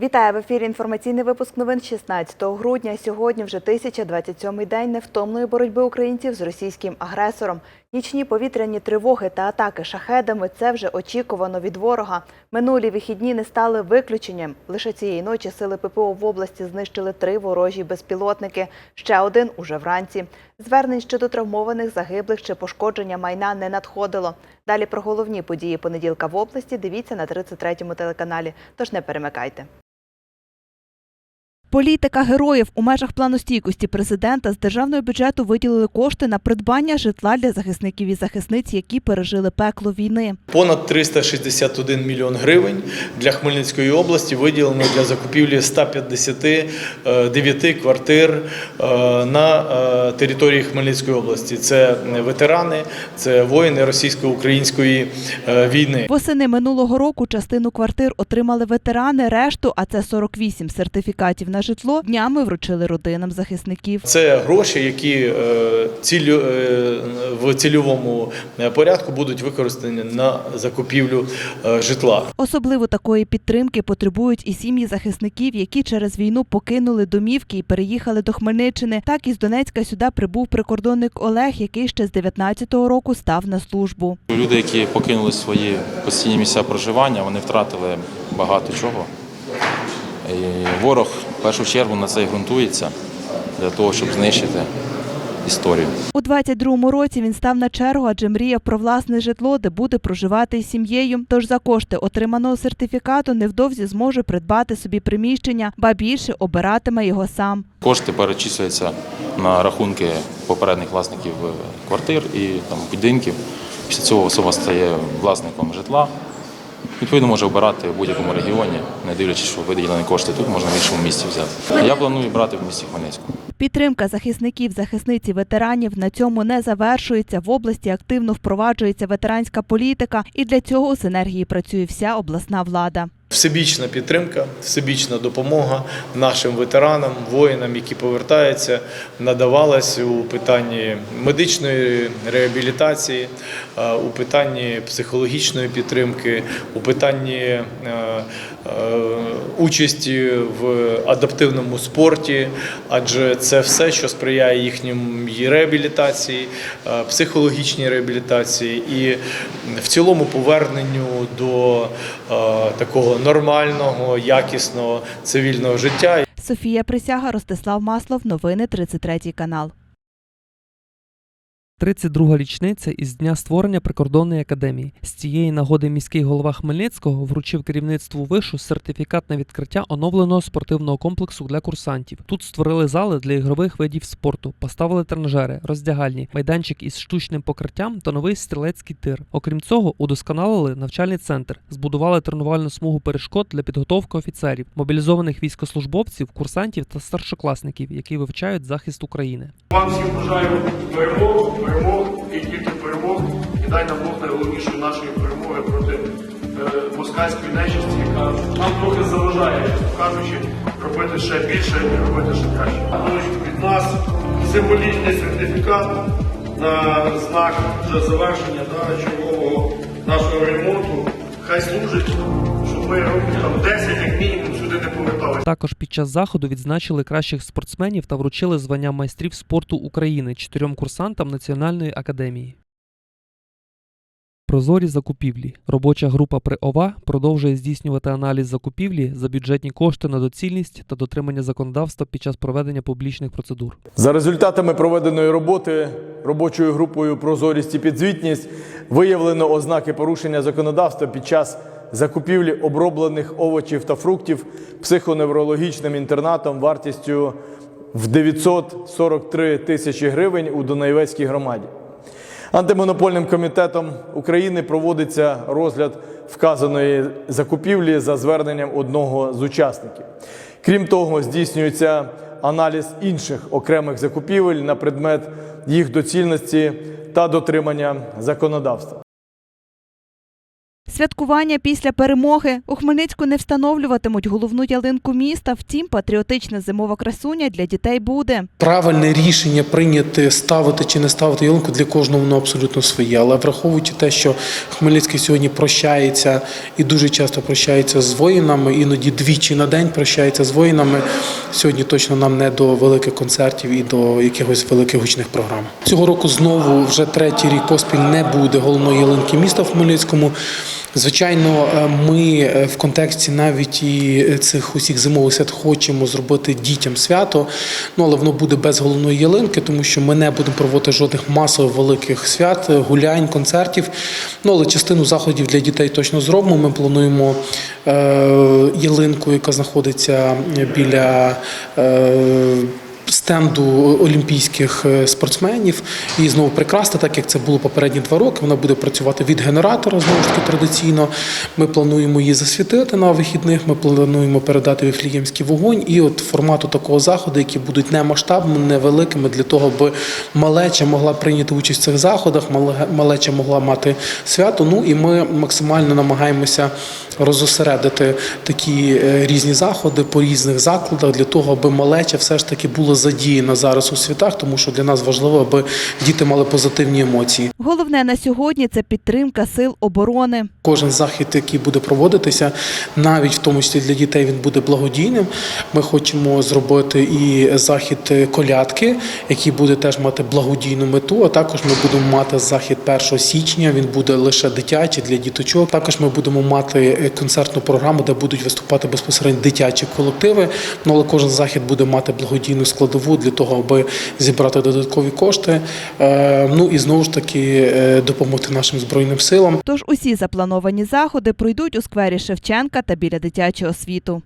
Вітаю в ефірі. Інформаційний випуск новин 16 грудня. Сьогодні вже 1027-й день невтомної боротьби українців з російським агресором. Нічні повітряні тривоги та атаки шахедами це вже очікувано від ворога. Минулі вихідні не стали виключенням. Лише цієї ночі сили ППО в області знищили три ворожі безпілотники. Ще один уже вранці. Звернень щодо травмованих, загиблих чи пошкодження майна не надходило. Далі про головні події понеділка в області дивіться на 33-му телеканалі. Тож не перемикайте. Політика героїв у межах плану стійкості президента з державного бюджету виділили кошти на придбання житла для захисників і захисниць, які пережили пекло війни. Понад 361 мільйон гривень для Хмельницької області виділено для закупівлі 159 квартир е, на е, території Хмельницької області. Це ветерани, це воїни російсько-української е, війни. Восени минулого року частину квартир отримали ветерани, решту, а це 48 сертифікатів на житло, днями вручили родинам захисників. Це гроші, які е, цілю, е, в цільовому порядку будуть використані на закупівлю е, житла. Особливо такої підтримки потребують і сім'ї захисників, які через війну покинули домівки і переїхали до Хмельниччини. Так із Донецька сюди прибув прикордонник Олег, який ще з 19-го року став на службу. Люди, які покинули свої постійні місця проживання, вони втратили багато чого. І ворог в першу чергу на це і ґрунтується для того, щоб знищити історію. У 22-му році він став на чергу, адже мріяв про власне житло, де буде проживати із сім'єю. Тож за кошти отриманого сертифікату невдовзі зможе придбати собі приміщення, ба більше обиратиме його сам. Кошти перечислюються на рахунки попередніх власників квартир і там будинків. Після цього особа стає власником житла. Відповідно, може обирати в будь-якому регіоні, не дивлячись, що виділені кошти тут можна в іншому місці взяти. Я планую брати в місті Хмельницькому. Підтримка захисників, захисниць і ветеранів на цьому не завершується. В області активно впроваджується ветеранська політика, і для цього у синергії працює вся обласна влада. Всебічна підтримка, всебічна допомога нашим ветеранам, воїнам, які повертаються, надавалась у питанні медичної реабілітації, е, у питанні психологічної підтримки, у питанні е, е, участі в адаптивному спорті, адже це все, що сприяє їхній реабілітації, психологічній реабілітації і в цілому поверненню до такого нормального, якісного цивільного життя. Софія Присяга, Ростислав Маслов. Новини 33 канал. 32-га річниця із дня створення прикордонної академії. З цієї нагоди міський голова Хмельницького вручив керівництву вишу сертифікат на відкриття оновленого спортивного комплексу для курсантів. Тут створили зали для ігрових видів спорту, поставили тренажери, роздягальні, майданчик із штучним покриттям та новий стрілецький тир. Окрім цього, удосконалили навчальний центр, збудували тренувальну смугу перешкод для підготовки офіцерів, мобілізованих військослужбовців, курсантів та старшокласників, які вивчають захист України. Вам всім бажаю перемог, перемог і тільки перемог. І дай нам Бог найголовнішої нашої перемоги проти е, москальської нечисті, яка нам трохи заважає, чесно кажучи, робити ще більше і робити ще краще. Від нас символічний сертифікат на знак вже завершення да, чергового нашого ремонту. Хай служить, щоб ми років там 10 як мінімум. Також під час заходу відзначили кращих спортсменів та вручили звання майстрів спорту України чотирьом курсантам Національної академії. Прозорі закупівлі. Робоча група при ОВА продовжує здійснювати аналіз закупівлі за бюджетні кошти на доцільність та дотримання законодавства під час проведення публічних процедур. За результатами проведеної роботи робочою групою Прозорість і підзвітність виявлено ознаки порушення законодавства під час закупівлі оброблених овочів та фруктів психоневрологічним інтернатом вартістю в 943 тисячі гривень у Дунаєвецькій громаді. Антимонопольним комітетом України проводиться розгляд вказаної закупівлі за зверненням одного з учасників. Крім того, здійснюється аналіз інших окремих закупівель на предмет їх доцільності та дотримання законодавства. Святкування після перемоги у Хмельницьку не встановлюватимуть головну ялинку міста. Втім, патріотична зимова красуня для дітей буде. Правильне рішення прийняти ставити чи не ставити ялинку для кожного воно абсолютно своє. Але враховуючи те, що Хмельницький сьогодні прощається і дуже часто прощається з воїнами, іноді двічі на день прощається з воїнами. Сьогодні точно нам не до великих концертів і до якихось великих гучних програм. Цього року знову вже третій рік поспіль не буде головної ялинки міста в Хмельницькому. Звичайно, е, ми е, в контексті навіть і цих усіх зимових свят хочемо зробити дітям свято, ну але воно буде без головної ялинки, тому що ми не будемо проводити жодних масових великих свят, е, гулянь, концертів. Ну але частину заходів для дітей точно зробимо. Ми плануємо е, ялинку, яка знаходиться біля. Стенду олімпійських е, спортсменів і знову прикрасти, так як це було попередні два роки. Вона буде працювати від генератора знову ж таки традиційно. Ми плануємо її засвітити на вихідних. Ми плануємо передати віфліємський вогонь. І от формату такого заходу, які будуть не масштабними, невеликими, для того, аби малеча могла прийняти участь в цих заходах, мале- малеча могла мати свято. Ну і ми максимально намагаємося розосередити такі е, різні заходи по різних закладах для того, аби малеча все ж таки була задіяна зараз у святах, тому що для нас важливо, аби діти мали позитивні емоції. Головне на сьогодні це підтримка сил оборони. Кожен захід, який буде проводитися, навіть в тому числі для дітей, він буде благодійним. Ми хочемо зробити і захід колядки, який буде теж мати благодійну мету. А також ми будемо мати захід 1 січня. Він буде лише дитячий для діточок. Також ми будемо мати концертну програму, де будуть виступати безпосередньо дитячі колективи. Ну але кожен захід буде мати благодійну складову для того, аби зібрати додаткові кошти. Е, Ну і знову ж таки е, допомогти нашим збройним силам. Тож усі заплановані заходи пройдуть у сквері Шевченка та біля дитячого світу.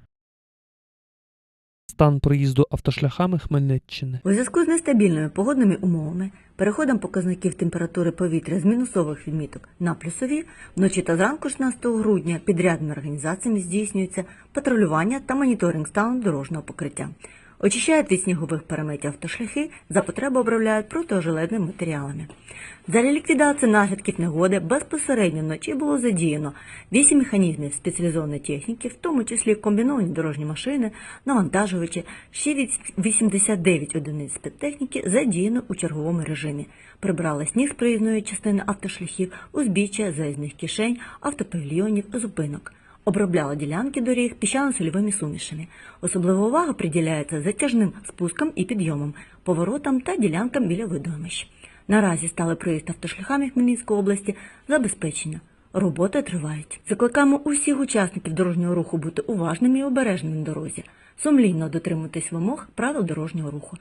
Стан проїзду автошляхами Хмельниччини. У зв'язку з нестабільними погодними умовами, переходом показників температури повітря з мінусових відміток на плюсові, вночі та зранку 16 грудня підрядними організаціями здійснюється патрулювання та моніторинг стану дорожнього покриття. Очищають від снігових переметів автошляхи, за потреби обробляють протиожеледними матеріалами. Для ліквідації наслідків негоди безпосередньо вночі було задіяно 8 механізмів спеціалізованої техніки, в тому числі комбіновані дорожні машини, навантажувачі, ще 89 одиниць спецтехніки задіяно у черговому режимі. Прибрали сніг з проїзної частини автошляхів, узбіччя, заїзних кишень, автопавільйонів, зупинок. Обробляла ділянки доріг піщано-сольовими сумішами. Особлива увага приділяється затяжним спускам і підйомам, поворотам та ділянкам біля видомищ. Наразі стали проїзд автошляхами Хмельницької області забезпечено. Роботи тривають. Закликаємо усіх учасників дорожнього руху бути уважними і обережними на дорозі, сумлінно дотримуватись вимог правил дорожнього руху.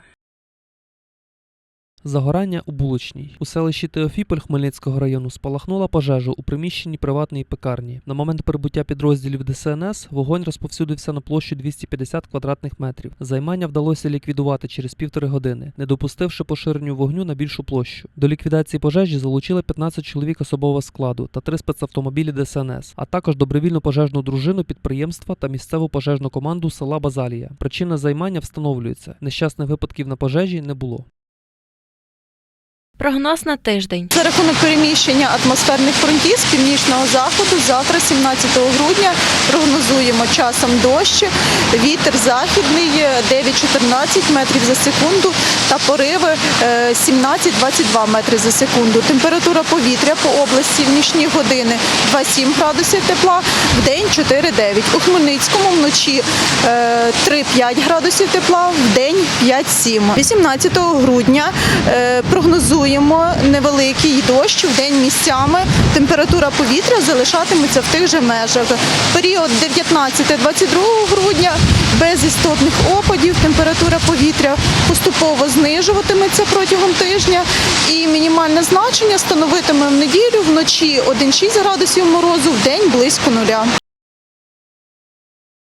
Загорання у булочній. У селищі Теофіполь Хмельницького району спалахнула пожежа у приміщенні приватної пекарні. На момент прибуття підрозділів ДСНС вогонь розповсюдився на площу 250 квадратних метрів. Займання вдалося ліквідувати через півтори години, не допустивши поширенню вогню на більшу площу. До ліквідації пожежі залучили 15 чоловік особового складу та три спецавтомобілі ДСНС, а також добровільну пожежну дружину підприємства та місцеву пожежну команду села Базалія. Причина займання встановлюється. Нещасних випадків на пожежі не було. Прогноз на тиждень. За рахунок переміщення атмосферних фронтів з північного заходу завтра, 17 грудня, прогнозуємо часом дощ, вітер західний 9-14 метрів за секунду та пориви е, 17-22 метри за секунду. Температура повітря по області в нічні години 2-7 градусів тепла, в день 4-9. У Хмельницькому вночі е, 3-5 градусів тепла, в день 5-7. 18 грудня е, прогнозуємо невеликий дощ в день місцями. Температура повітря залишатиметься в тих же межах. Період 19-22 грудня без істотних опадів. Температура повітря поступово знижуватиметься протягом тижня. І мінімальне значення становитиме в неділю вночі 1,6 градусів морозу, в день близько нуля.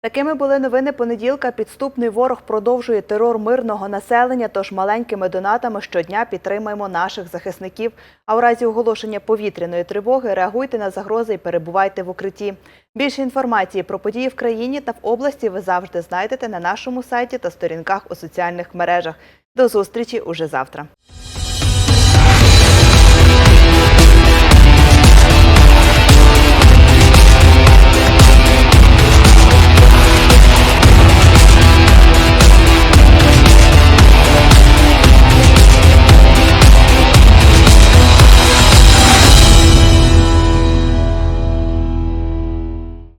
Такими були новини понеділка. Підступний ворог продовжує терор мирного населення, тож маленькими донатами щодня підтримаємо наших захисників. А у разі оголошення повітряної тривоги реагуйте на загрози і перебувайте в укритті. Більше інформації про події в країні та в області ви завжди знайдете на нашому сайті та сторінках у соціальних мережах. До зустрічі уже завтра.